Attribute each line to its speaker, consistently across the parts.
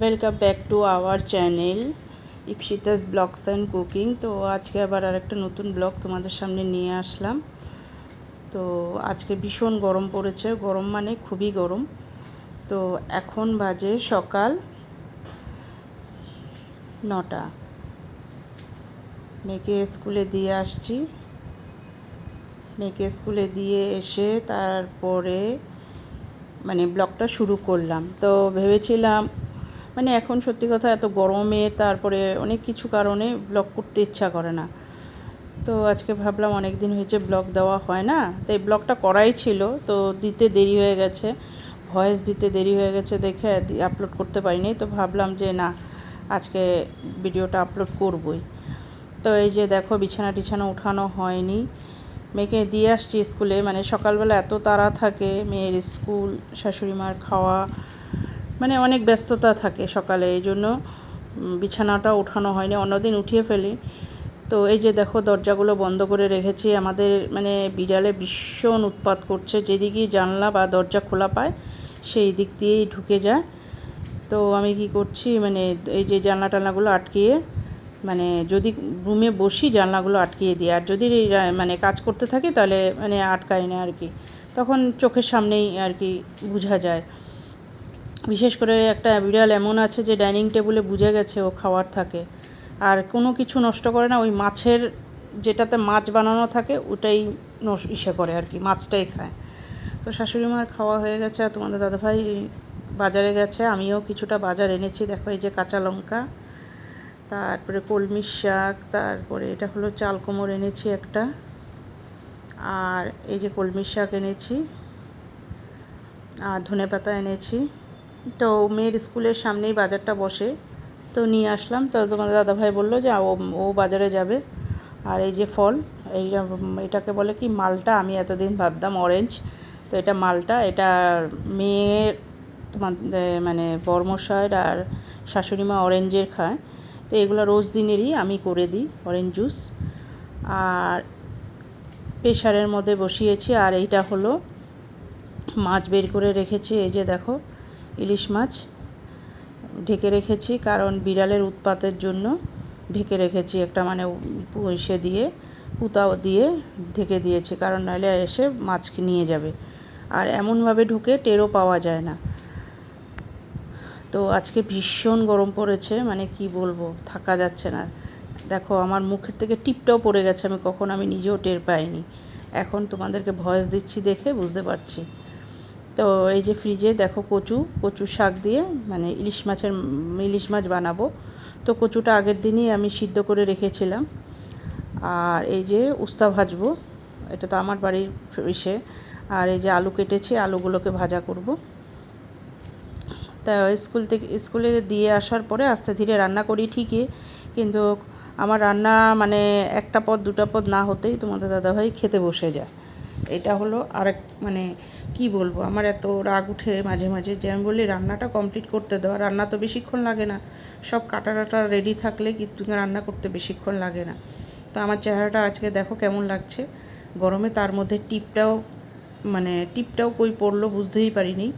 Speaker 1: Welcome back to our channel Ipsita's blogs and cooking তো আজকে আবার আরেকটা নতুন ব্লগ তোমাদের সামনে নিয়ে আসলাম। তো আজকে ভীষণ গরম পড়েছে, গরম মানে খুবই গরম। তো এখন বাজে সকাল নটা। মেয়েকে স্কুলে দিয়ে আসছি। মেয়েকে স্কুলে দিয়ে এসে তারপরে মানে ব্লগটা শুরু করলাম। তো ভেবেছিলাম মানে এখন সত্যি কথা এত গরমে তারপরে অনেক কিছু কারণে ব্লগ করতে ইচ্ছা করে না। তো আজকে ভাবলাম অনেক দিন হয়েছে ব্লগ দেওয়া হয় না তো এই ব্লগটা করাই ছিল। তো দিতে দেরি হয়ে গেছে ভয়েস দিতে দেরি হয়ে গেছে দেখে আপলোড করতে পারিনি। তো ভাবলাম যে না, আজকে ভিডিওটা আপলোড করবই। তো এই যে দেখো বিছানা টিছানা উঠানো হয়নি। মেয়েকে দিয়ে আসছি স্কুলে মানে সকালবেলা এত তাড়া থাকে, মেয়ের স্কুল শাশুড়ি মার খাওয়া মানে অনেক ব্যস্ততা থাকে সকালে, এই জন্য বিছানাটা ওঠানো হয়নি। অন্যদিন উঠিয়ে ফেলি। তো এই যে দেখো, দরজাগুলো বন্ধ করে রেখেছি। আমাদের মানে বিড়ালে ভীষণ উৎপাত করছে। যেদিকেই জানলা বা দরজা খোলা পায়, সেই দিক দিয়েই ঢুকে যায়। তো আমি কি করছি মানে এই যে জানলা টানলাগুলো আটকিয়ে মানে যদি রুমে বসি, জানলাগুলো আটকিয়ে দিই। আর যদি মানে কাজ করতে থাকি, তাহলে মানে আটকাই না আর কি। তখন চোখের সামনেই আর কি, বোঝা যায়। বিশেষ করে একটা বিড়াল এমন আছে যে ডাইনিং টেবিলে বুঝে গেছে ও খাওয়ার থাকে। আর কোনো কিছু নষ্ট করে না, ওই মাছের যেটাতে মাছ বানানো থাকে, ওটাই ইসে করে আর কি, মাছটাই খায়। তো শাশুড়ি মার খাওয়া হয়ে গেছে আর তোমাদের দাদাভাই বাজারে গেছে, আমিও কিছুটা বাজার এনেছি। দেখো এই যে কাঁচা লঙ্কা, তারপরে কলমি শাক, তারপরে এটা হলো চাল কোমর এনেছি একটা, আর এই যে কলমি শাক এনেছি, আর ধনে পাতা এনেছি। তো মেয়ের স্কুলের সামনেই বাজারটা বসে। তো নিয়ে আসলাম। তো তোমাদের দাদাভাই বলল যে ও ও বাজারে যাবে। আর এই যে ফল এইটা এটাকে বলে কি, মালটা, আমি এতদিন ভাবতাম অরেঞ্জ তো এটা মালটা, এটা মেয়ের মানে বর্মশাইড আর শাশুড়ি মা অরেঞ্জের খায়। তো এগুলো রোজ দিনেরই আমি করে দিই অরেঞ্জ জুস আর প্রেশারের মধ্যে বসিয়েছি। আর এইটা হলো মাছ বের করে রেখেছি। এই যে দেখো ইলিশ মাছ ঢেকে রেখেছি, কারণ বিড়ালের উৎপাতের জন্য ঢেকে রেখেছি একটা মানে ইসে দিয়ে, পুতাও দিয়ে ঢেকে দিয়েছি, কারণ নাহলে এসে মাছ নিয়ে যাবে। আর এমনভাবে ঢুকে টেরও পাওয়া যায় না। তো আজকে ভীষণ গরম পড়েছে মানে কি বলব, থাকা যাচ্ছে না। দেখো, আমার মুখের থেকে টিপটাও পড়ে গেছে, আমি কখন আমি নিজেও টের পাইনি। এখন তোমাদেরকে ভয়েস দিচ্ছি দেখে, বুঝতে পারছি। তো এই যে ফ্রিজে দেখো কচু কচু শাক দিয়ে মানে ইলিশ মাছের, ইলিশ মাছ বানাবো। তো কচুটা আগের দিনই আমি সিদ্ধ করে রেখেছিলাম। আর এই যে উস্তা ভাজবো, এটা তো আমার বাড়ির ইসে। আর এই যে আলু কেটেছি, আলুগুলোকে ভাজা করব। তা স্কুল থেকে, স্কুলে দিয়ে আসার পরে আস্তে ধীরে রান্না করি ঠিকই, কিন্তু আমার রান্না মানে একটা পদ, দুটা পদ না হতেই তোমাদের দাদাভাই খেতে বসে যায়। এটা হলো আরেক মানে কি বলব, আমার এত রাগ উঠে মাঝে মাঝে যে আমি বলি রান্নাটা কমপ্লিট করতে দেওয়া রান্না তো বেশিক্ষণ লাগে না। সব কাটা টাটা রেডি থাকলে কিন্তু রান্না করতে বেশিক্ষণ লাগে না। তো আমার চেহারাটা আজকে দেখো কেমন লাগছে। গরমে তার মধ্যে টিপটাও মানে টিপটাও কই পড়ল বুঝতেই পারিনি।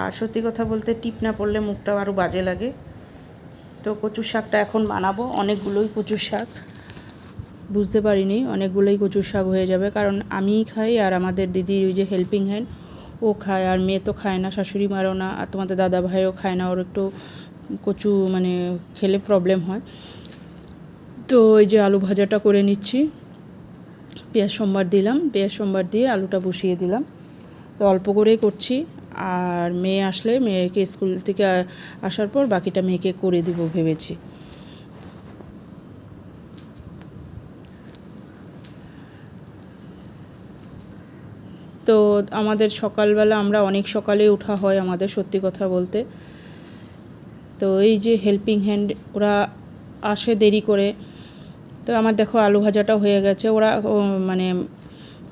Speaker 1: আর সত্যি কথা বলতে টিপ না পড়লে মুখটাও আরও বাজে লাগে। তো কচুর শাকটা এখন বানাবো, অনেকগুলোই কচুর শাক। বুঝতে পারিনি, অনেকগুলোই কচুর শাক হয়ে যাবে। কারণ আমিই খাই আর আমাদের দিদি ওই যে হেল্পিং হ্যান্ড ও খায়। আর মেয়ে তো খায় না, শাশুড়ি মারও না, আর তোমাদের দাদা ভাইও খায় না, ওর একটু কচু মানে খেলে প্রবলেম হয়। তো ওই যে আলু ভাজাটা করে নিচ্ছি। পেঁয়াজ সোমবার দিলাম, পেঁয়াজ সোমবার দিয়ে আলুটা বসিয়ে দিলাম। তো অল্প করেই করছি, আর মেয়ে আসলে মেয়েকে স্কুল থেকে আসার পর বাকিটা মেয়েকে করে দিব ভেবেছি তো আমাদের সকালবেলা আমরা অনেক সকালে ওঠা হয় আমাদের সত্যি কথা বলতে। তো এই যে হেল্পিং হ্যান্ড ওরা আসে দেরি করে। তো আমার দেখো আলু ভাজাটা হয়ে গেছে। ওরা মানে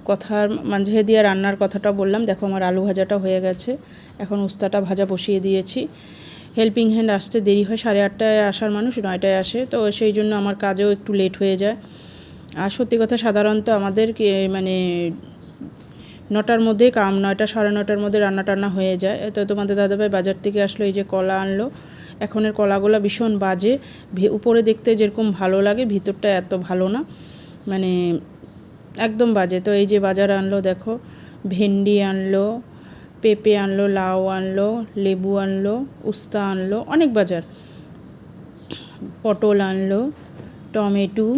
Speaker 1: কথার মাঝে দিয়ে রান্নার কথাটা বললাম। দেখো আমার আলু ভাজাটা হয়ে গেছে। এখন উস্তাটা ভাজা বসিয়ে দিয়েছি। হেল্পিং হ্যান্ড আসতে দেরি হয়, সাড়ে আটটায় আসার মানুষ নয়টায় আসে। তো সেই জন্য আমার কাজেও একটু লেট হয়ে যায়। আর সত্যি কথা, সাধারণত আমাদের মানে নটার মধ্যে কাম, নয়টা, সাড়ে নটার মধ্যে রান্না টান্না হয়ে যায়। তো তোমাদের দাদাভাই বাজার থেকে আসলো, এই যে কলা আনলো। এখনের কলাগুলো ভীষণ বাজে। উপরে দেখতে যেরকম ভালো লাগে, ভিতরটা এত ভালো না। মানে একদম বাজে। তো এই যে বাজার আনলো, দেখো, ভেন্ডি আনলো, পেঁপে আনলো, লাউ আনলো, লেবু আনলো, উস্তা আনলো, অনেক বাজার। পটল আনলো, টমেটো,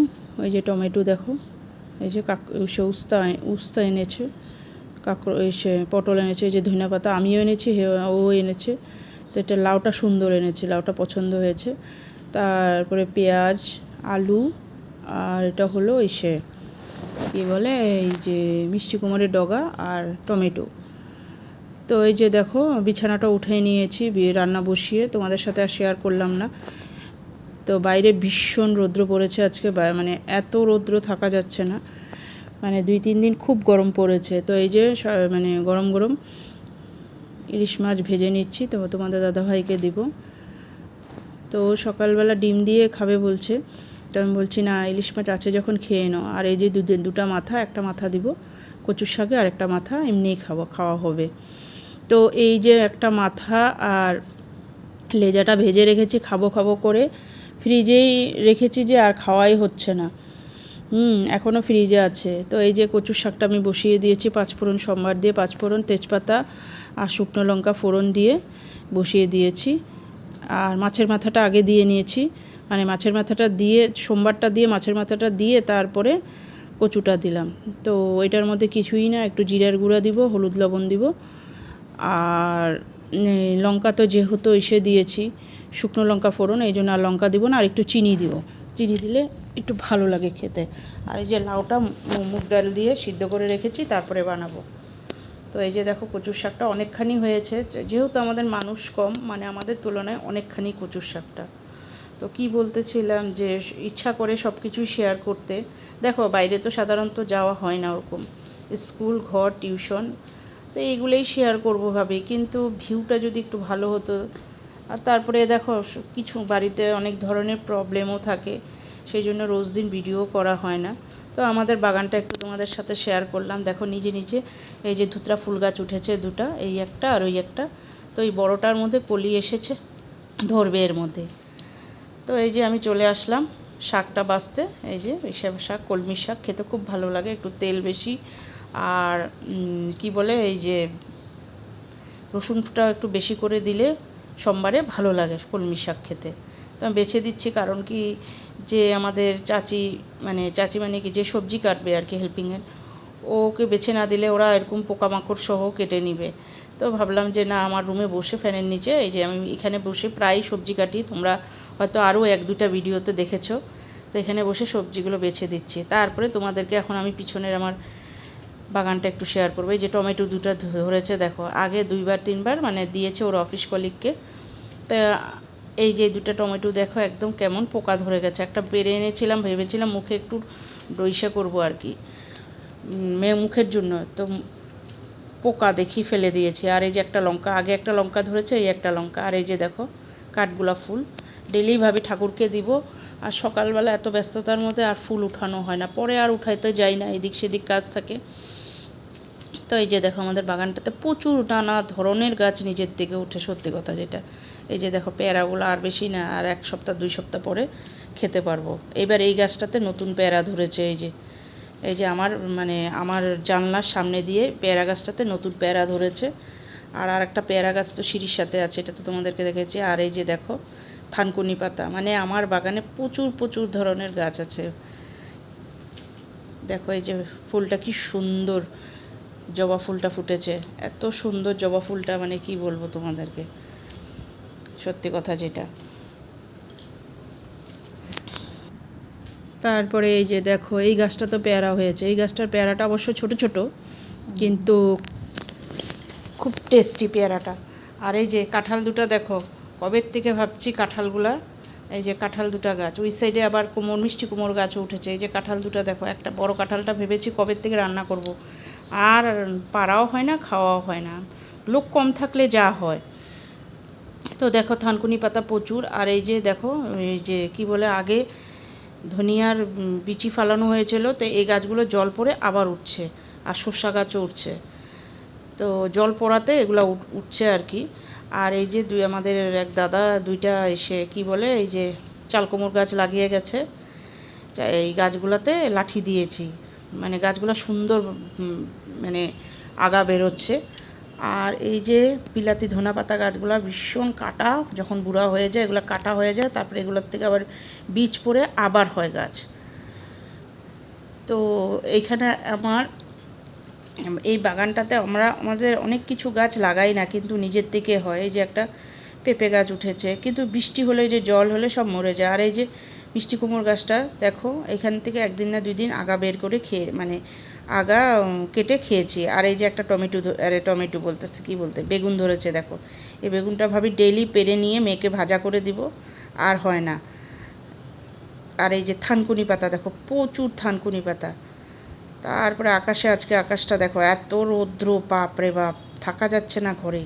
Speaker 1: ওই যে টমেটো দেখো, এই যে কাক, সে উস্তা উস্তা এনেছে। কাকর এসে পটল এনেছে যে ধনিয়া পাতা আমিও এনেছি ও এনেছে। তো এটা লাউটা সুন্দর এনেছে, লাউটা পছন্দ হয়েছে। তারপরে পেঁয়াজ, আলু, আর এটা হলো এসে কী বলে, এই যে মিষ্টি কুমড়ের ডগা আর টমেটো। তো এই যে দেখো, বিছানাটা উঠে নিয়েছি রান্না বসিয়ে, তোমাদের সাথে আর শেয়ার করলাম না। তো বাইরে ভীষণ রৌদ্র পড়েছে আজকে মানে এত রৌদ্র থাকা যাচ্ছে না। মানে দুই, তিন দিন খুব গরম পড়েছে। তো এই যে মানে গরম গরম ইলিশ মাছ ভেজে নিচ্ছি। তো তোমাদের দাদাভাইকে দিব। তো সকালবেলা ডিম দিয়ে খাবে বলছে। তো আমি বলছি, না, ইলিশ মাছ আছে যখন খেয়ে নাও। আর এই যে দুদিন দুটা মাথা, একটা মাথা দিব। কচুর শাকে আর একটা মাথা, এমনিই খাব, খাওয়া হবে। তো এই যে একটা মাথা আর লেজাটা ভেজে রেখেছি, খাব খাব করে। ফ্রিজেই রেখেছি যে আর খাওয়াই হচ্ছে না। হুম এখনও ফ্রিজে আছে। তো এই যে কচুর শাকটা আমি বসিয়ে দিয়েছি, পাঁচফোড়ন সোমবার দিয়ে, পাঁচফোড়ন তেজপাতা আর শুকনো লঙ্কা ফোড়ন দিয়ে বসিয়ে দিয়েছি। আর মাছের মাথাটা আগে দিয়ে নিয়েছি। মানে মাছের মাথাটা দিয়ে, সোমবারটা দিয়ে, মাছের মাথাটা দিয়ে তারপরে কচুটা দিলাম। তো এটার মধ্যে কিছুই না, একটু জিরার গুঁড়া দিব, হলুদ লবণ দিব। আর লঙ্কা তো যেহেতু এসে দিয়েছি, শুকনো লঙ্কা ফোড়ন, এই জন্য আর লঙ্কা দিব না, আর একটু চিনি দিব। চিনি দিলে একটু ভালো লাগে খেতে। আর এই যে লাউটা মুগ ডাল দিয়ে সিদ্ধ করে রেখেছি, তারপরে বানাবো। তো এই যে দেখো কচুর শাকটা অনেকখানি হয়েছে যেহেতু আমাদের মানুষ কম মানে আমাদের তুলনায় অনেকখানি কচুর শাকটা। তো কি বলতেছিলাম যে, ইচ্ছা করে সব কিছুই শেয়ার করতে। দেখো, বাইরে তো সাধারণত যাওয়া হয় না ওরকম। স্কুল, ঘর, টিউশন, তো এইগুলোই শেয়ার করব ভাবি। কিন্তু ভিউটা যদি একটু ভালো হতো আর তারপরে দেখো, কিছু বাড়িতে অনেক ধরনের প্রবলেমও থাকে, সেই জন্য রোজ দিন ভিডিও করা হয় না। তো আমাদের বাগানটা একটু তোমাদের সাথে শেয়ার করলাম। দেখো নিজে নিজে এই যে ধুতরা ফুল গাছ উঠেছে দুটা, এই একটা আর ওই একটা। তো এই বড়টার মধ্যে কলি এসেছে, ধরবে এর মধ্যে। তো এই যে আমি চলে আসলাম শাকটা বাঁচতে, এই যে এইসব শাক, কলমির শাক, খেতে খুব ভালো লাগে, একটু তেল বেশি। আর কি বলে এই যে রসুনটা একটু বেশি করে দিলে সোমবারে ভালো লাগে কলমি শাক খেতে। তো আমি বেছে দিচ্ছি কারণ কি, যে আমাদের চাচি মানে চাচি মানে কি, যে সবজি কাটবে আর কি হেল্পিংয়ের ওকে বেছে না দিলে ওরা এরকম পোকামাকড় সহ কেটে নিবে। তো ভাবলাম যে না, আমার রুমে বসে ফ্যানের নিচে, এই যে আমি এখানে বসে প্রায় সবজি কাটি, তোমরা হয়তো আরও এক দুটা ভিডিওতে দেখেছ। তো এখানে বসে সবজিগুলো বেছে দিচ্ছি। তারপরে তোমাদেরকে এখন আমি পিছনের আমার বাগানটা একটু শেয়ার করব। এই যে টমেটো দুটো ধরেছে, দেখো। আগে দুইবার, তিনবার মানে দিয়েছে ওর অফিস কলিগকে তা এই যে দুটো টমেটো দেখো, একদম কেমন পোকা ধরে গেছে। একটা পেরে এনেছিলাম, ভেবেছিলাম মুখে একটু ডইসা করব আর কি। মেয়ে মুখের জন্য। তো পোকা দেখি ফেলে দিয়েছি। আর এই যে একটা লঙ্কা, আগে একটা লঙ্কা ধরেছে, এই একটা লঙ্কা। আর এই যে দেখো, কাঠগোলাপ ফুল। ডেলি ভাবি ঠাকুরকে দিব। আর সকালবেলা এত ব্যস্ততার মধ্যে আর ফুল উঠানো হয় না। পরে আর উঠাইতে যাই না, এদিক সেদিক কাজ থাকে। তো এই যে দেখো আমাদের বাগানটাতে প্রচুর নানা ধরনের গাছ নিজের থেকে উঠে, সত্যি কথা যেটা। এই যে দেখো পেয়ারাগুলো আর বেশি না, আর এক সপ্তাহ, দুই সপ্তাহ পরে খেতে পারব। এবার এই গাছটাতে নতুন পেয়ারা ধরেছে, এই যে। এই যে আমার মানে আমার জানলার সামনে দিয়ে পেয়ারা গাছটাতে নতুন পেয়ারা ধরেছে। আর আর একটা পেয়ারা গাছ তো সিঁড়ির সাথে আছে, এটা তো তোমাদেরকে দেখেছি। আর এই যে দেখো থানকুনি পাতা মানে আমার বাগানে প্রচুর প্রচুর ধরনের গাছ আছে। দেখো এই যে ফুলটা কি সুন্দর জবা ফুলটা ফুটেছে। এত সুন্দর জবা ফুলটা মানে কি বলব তোমাদেরকে? সত্যি কথা যেটা। তারপরে এই যে দেখো, এই গাছটা তো পেয়ারা হয়েছে। এই গাছটার পেয়ারাটা অবশ্য ছোট ছোট, কিন্তু খুব টেস্টি পেয়ারাটা। আর এই যে কাঁঠাল দুটো দেখো, কবের থেকে ভাবছি কাঁঠালগুলা? এই যে কাঁঠাল দুটা গাছ। ওই সাইডে আবার কুমোর, মিষ্টি কুমোর গাছও উঠেছে। এই যে কাঁঠাল দুটো দেখো, একটা বড় কাঁঠালটা ভেবেছি কবের থেকে রান্না করব। আর পাড়াও হয় না, খাওয়াও হয় না। লোক কম থাকলে যা হয়। তো দেখো থানকুনি পাতা প্রচুর, আর এই যে দেখো, এই যে কি বলে, আগে ধনিয়ার বিচি ফালানো হয়েছিল, তো এই গাছগুলো জল পড়ে আবার উঠছে, আর শসা গাছও উঠছে। তো জল পড়াতে এগুলো উঠ- উঠছে আর কি। আর এই যে দুই, আমাদের এক দাদা, দুইটা এসে কি বলে, এই যে চালকুমড় গাছ লাগিয়ে গেছে, এই গাছগুলোতে লাঠি দিয়েছি। মানে গাছগুলো সুন্দর মানে আগা বেরোচ্ছে। আর এই যে বিলাতি ধনা পাতা গাছগুলো ভীষণ কাটা, যখন বুড়া হয়ে যায় এগুলো কাটা হয়ে যায়, তারপরে এগুলোর থেকে আবার বীজ পড়ে আবার হয় গাছ। তো এইখানে আমার, এই বাগানটাতে আমরা, আমাদের অনেক কিছু গাছ লাগাই না, কিন্তু নিজের থেকে হয়। এই যে একটা পেঁপে গাছ উঠেছে, কিন্তু বৃষ্টি হলে যে জল হলে সব মরে যায়। আর এই যে মিষ্টি কুমড়ো গাছটা দেখো, এখান থেকে একদিন না দুই দিন আগা বের করে খেয়ে মানে আগা কেটে খেয়েছি। আর এই যে একটা টমেটো আরে টমেটো বলতেছে, কি বলতে, বেগুন ধরেছে দেখো। এই বেগুনটা ভাবি ডেইলি পেরে নিয়ে মেয়েকে ভাজা করে দিব, আর হয় না। আর এই যে থানকুনি পাতা দেখো, প্রচুর থানকুনি পাতা। তারপরে আকাশে আজকে আকাশটা দেখো, এত রৌদ্র, বাপ রে বাপ, থাকা যাচ্ছে না ঘরে।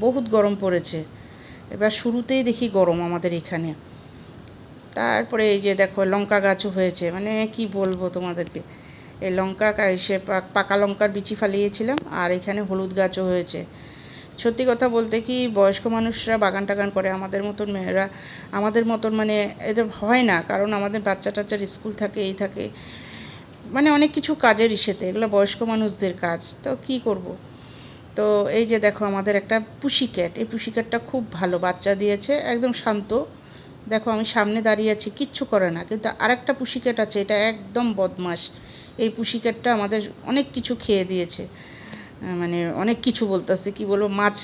Speaker 1: বহুত গরম পড়েছে। এবার শুরুতেই দেখি গরম আমাদের এখানে। তারপরে এই যে দেখো লঙ্কা গাছও হয়েছে মানে কি বলব তোমাদেরকে? এই লঙ্কা সে পাকা লঙ্কার বিচি ফালিয়েছিলাম আর এখানে হলুদ গাছও হয়েছে। সত্যি কথা বলতে কি, বয়স্ক মানুষরা বাগান টাগান করে, আমাদের মতন মেয়েরা, আমাদের মতন মানে এদের হয় না, কারণ আমাদের বাচ্চা টাচ্চার স্কুল থাকে, এই থাকে। মানে অনেক কিছু কাজের ইসেতে, এগুলো বয়স্ক মানুষদের কাজ, তো কি করব? তো এই যে দেখো আমাদের একটা পুষি ক্যাট এই পুষি ক্যাটটা খুব ভালো, বাচ্চা দিয়েছে, একদম শান্ত। দেখো, আমি সামনে দাঁড়িয়ে আছি, কিচ্ছু করে না। কিন্তু আরেকটা পুষি ক্যাট আছে, এটা একদম বদমাস এই পুষি ক্যাটটা আমাদের অনেক কিছু খেয়ে দিয়েছে। মানে অনেক কিছু বলতেছে, কি বলব, মাছ।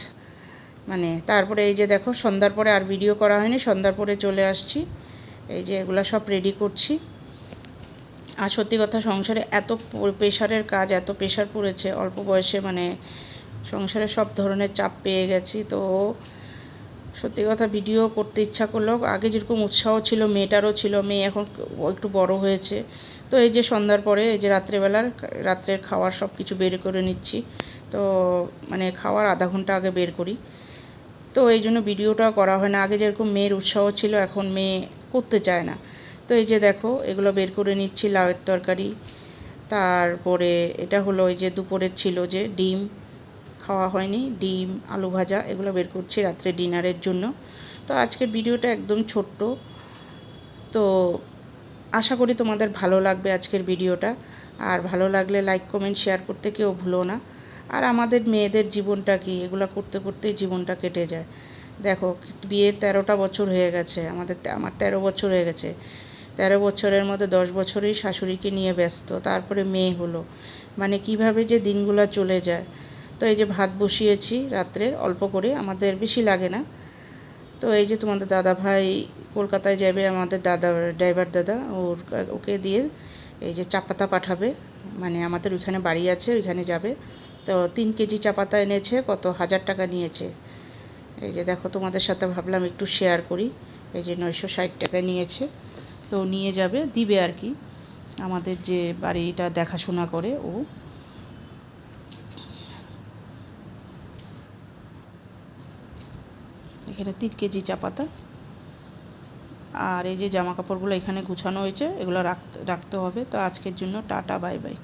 Speaker 1: মানে তারপরে এই যে দেখো, সন্ধ্যার পরে আর ভিডিও করা হয়নি, সন্ধ্যার পরে চলে আসছি। এই যে এগুলা সব রেডি করছি। আর সত্যি কথা, সংসারে এত প্রেশারের কাজ, এত প্রেশার পড়েছে, অল্প বয়সে মানে সংসারে সব ধরনের চাপ পেয়ে গেছি, তো সত্যি কথা ভিডিও করতে ইচ্ছা করলেও আগে যেরকম উৎসাহ ছিল, মেয়েটারও ছিল, মেয়ে এখন একটু বড় হয়েছে। তো এই যে সন্ধ্যার পরে, এই যে রাত্রেবেলার, রাত্রের খাওয়ার সব কিছু বের করে নিচ্ছি। তো মানে খাওয়ার আধা ঘণ্টা আগে বের করি। তো এই জন্য ভিডিওটা করা হয় না। আগে যেরকম মেয়ের উৎসাহ ছিল, এখন মেয়ে করতে চায় না। তো এই যে দেখো, এগুলো বের করে নিচ্ছি, লাউয়ের তরকারি। তারপরে এটা হলো ওই যে দুপুরের ছিল যে ডিম। খাওয়া হয়নি, ডিম, আলু ভাজা এগুলো বের করছি রাত্রে ডিনারের জন্য। তো আজকের ভিডিওটা একদম ছোট্ট। তো আশা করি তোমাদের ভালো লাগবে আজকের ভিডিওটা। আর ভালো লাগলে লাইক কমেন্ট শেয়ার করতে কেউ ভুলো না। আর আমাদের মেয়েদের জীবনটা কি? এগুলো করতে করতেই জীবনটা কেটে যায়। দেখো, বিয়ের তেরোটা বছর হয়ে গেছে। আমাদের আমার তেরো বছর হয়ে গেছে। তেরো বছরের মধ্যে দশ বছরেই শাশুড়িকে নিয়ে ব্যস্ত। তারপরে মেয়ে হলো। মানে কীভাবে যে দিনগুলো চলে যায়। তো এই যে ভাত বসিয়েছি রাত্রের, অল্প করে, আমাদের বেশি লাগে না। তো এই যে তোমাদের দাদা ভাই কলকাতায় যাবে, আমাদের দাদা ড্রাইভার দাদা, ওর, ওকে দিয়ে এই যে চাপাতা পাঠাবে। মানে আমাদের ওইখানে বাড়ি আছে, ওইখানে যাবে। তো তিন কেজি চাপাতা এনেছে, কত? হাজার টাকা নিয়েছে। এই যে দেখো, তোমাদের সাথে ভাবলাম একটু শেয়ার করি। এই যে নয়শো ষাট টাকা নিয়েছে। তো নিয়ে যাবে, দিবে আর কি। আমাদের যে বাড়িটা দেখাশোনা করে, ও এখানে তিন কেজি চা পাতা আর এই যে জামা কাপড়গুলো এখানে গুছানো হয়েছে, এগুলো রাখতে রাখতে হবে। তো আজকের জন্য টাটা, বাই বাই।